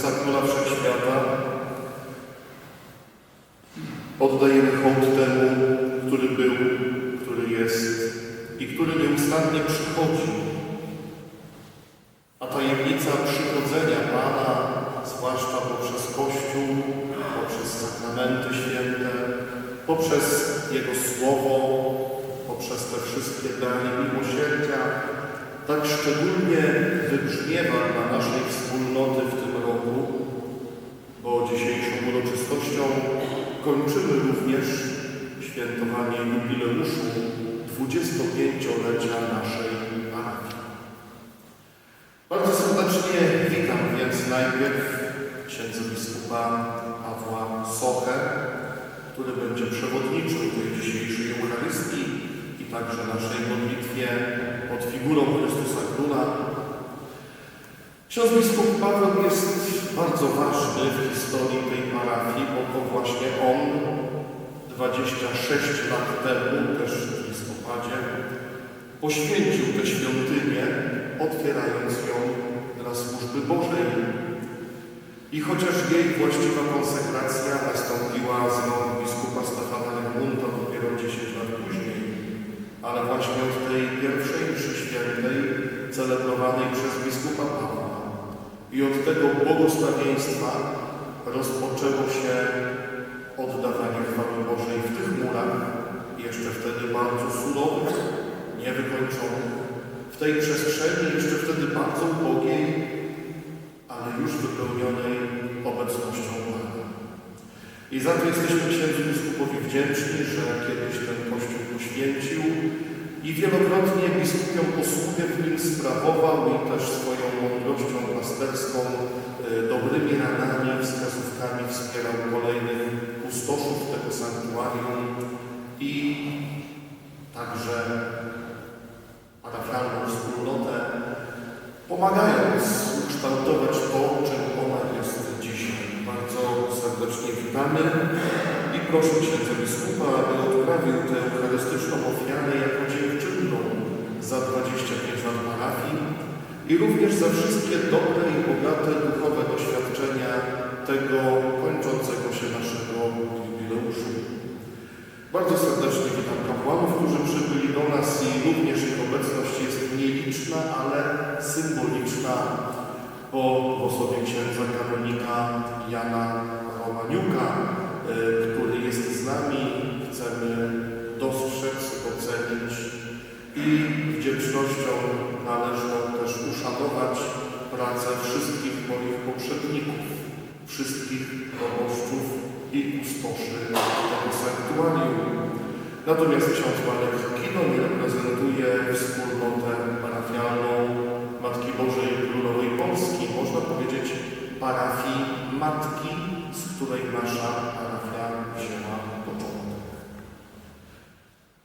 Chrystusa, Króla Wszechświata, oddajemy hołd temu, który był, który jest i który nieustannie przychodzi. A tajemnica przychodzenia Pana, zwłaszcza poprzez Kościół, poprzez sakramenty święte, poprzez Jego Słowo, poprzez te wszystkie dary miłosierdzia, tak szczególnie wybrzmiewa uroczystością kończymy również świętowanie jubileuszu 25-lecia naszej parafii. Bardzo serdecznie witam więc najpierw księdza biskupa Pawła Sochę, który będzie przewodniczył tej dzisiejszej Eucharystii i także naszej modlitwie pod figurą Chrystusa Króla. Ksiądz biskup Paweł jest bardzo ważny w historii tej parafii, bo to właśnie on 26 lat temu, też w listopadzie, poświęcił tę świątynię, otwierając ją dla służby Bożej. I chociaż jej właściwa konsekracja nastąpiła z rąk biskupa Stefana Egmunta dopiero 10 lat później, ale właśnie od tej pierwszej mszy świętej celebrowanej przez biskupa Pawła i od tego błogosławieństwa rozpoczęło się oddawanie chwały Bożej w tych murach, jeszcze wtedy bardzo surowych, niewykończonych, w tej przestrzeni jeszcze wtedy bardzo ubogiej, ale już wypełnionej obecnością Pana. I za to jesteśmy księdzu biskupowi wdzięczni, że kiedyś ten Kościół poświęcił i wielokrotnie biskupią posługę w nim sprawował i też swoją mądrością pasterską, y, dobrymi radami, wskazówkami wspierał kolejnych pustoszów tego sanktuarium i także parafialną wspólnotę, pomagając ukształtować to, czym ona jest dzisiaj. Bardzo serdecznie witamy i proszę księdza biskupa, aby odprawił tę eucharystyczną ofiarę jako dziękczynną za 25 lat parafii i również za wszystkie dobre i bogate duchowe doświadczenia tego kończącego się naszego jubileuszu. Bardzo serdecznie witam kapłanów, którzy przybyli do nas i również ich obecność jest nieliczna, ale symboliczna, bo w osobie księdza kanonika Jana Romaniuka, y, który jest z nami, chcemy dostrzec, ocenić i wdzięcznością pracę wszystkich moich poprzedników, wszystkich proboszczów i kustoszy tego sanktuarium. Natomiast ksiądz Marek Kino reprezentuje wspólnotę parafialną Matki Bożej Królowej Polski, można powiedzieć parafii Matki, z której nasza parafia wzięła początek.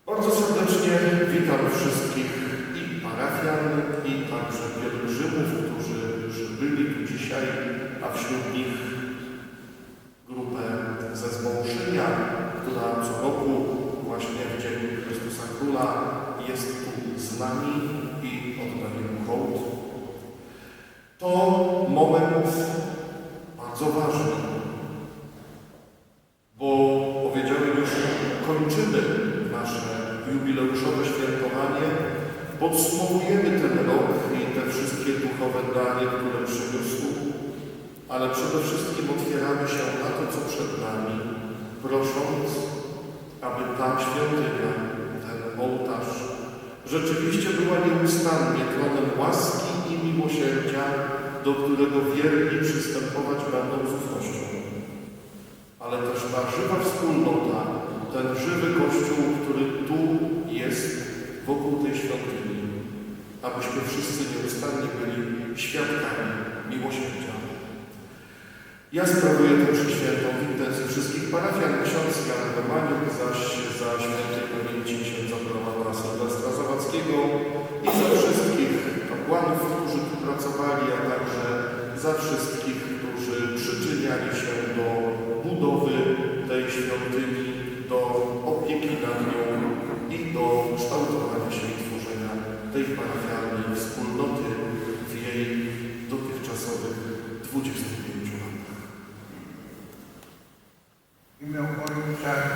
Bardzo serdecznie witam wszystkich i parafian, i także pielgrzymów, którzy przybyli tu dzisiaj, a wśród nich grupę ze Zmąszynia, która co roku właśnie w Dzień Chrystusa Króla jest tu z nami i oddaje mu hołd. To moment bardzo ważny, bo powiedziałem już, kończymy nasze jubileuszowe świętowanie, podsumowujemy ten rok i te wszystkie duchowe dary, które przyniósł, ale przede wszystkim otwieramy się na to, co przed nami, prosząc, aby ta świątynia, ten ołtarz rzeczywiście była nieustannie tronem łaski i miłosierdzia, do którego wierni przystępować będą z ufnością. Ale też ta żywa wspólnota, ten żywy Kościół, który tu jest wokół tej świątyni, abyśmy wszyscy nieustannie byli świadkami miłosierdzia. Ja sprawuję tę mszę świętą w intencji wszystkich parafian, ksiądz Jan Romaniuk, zaś za tej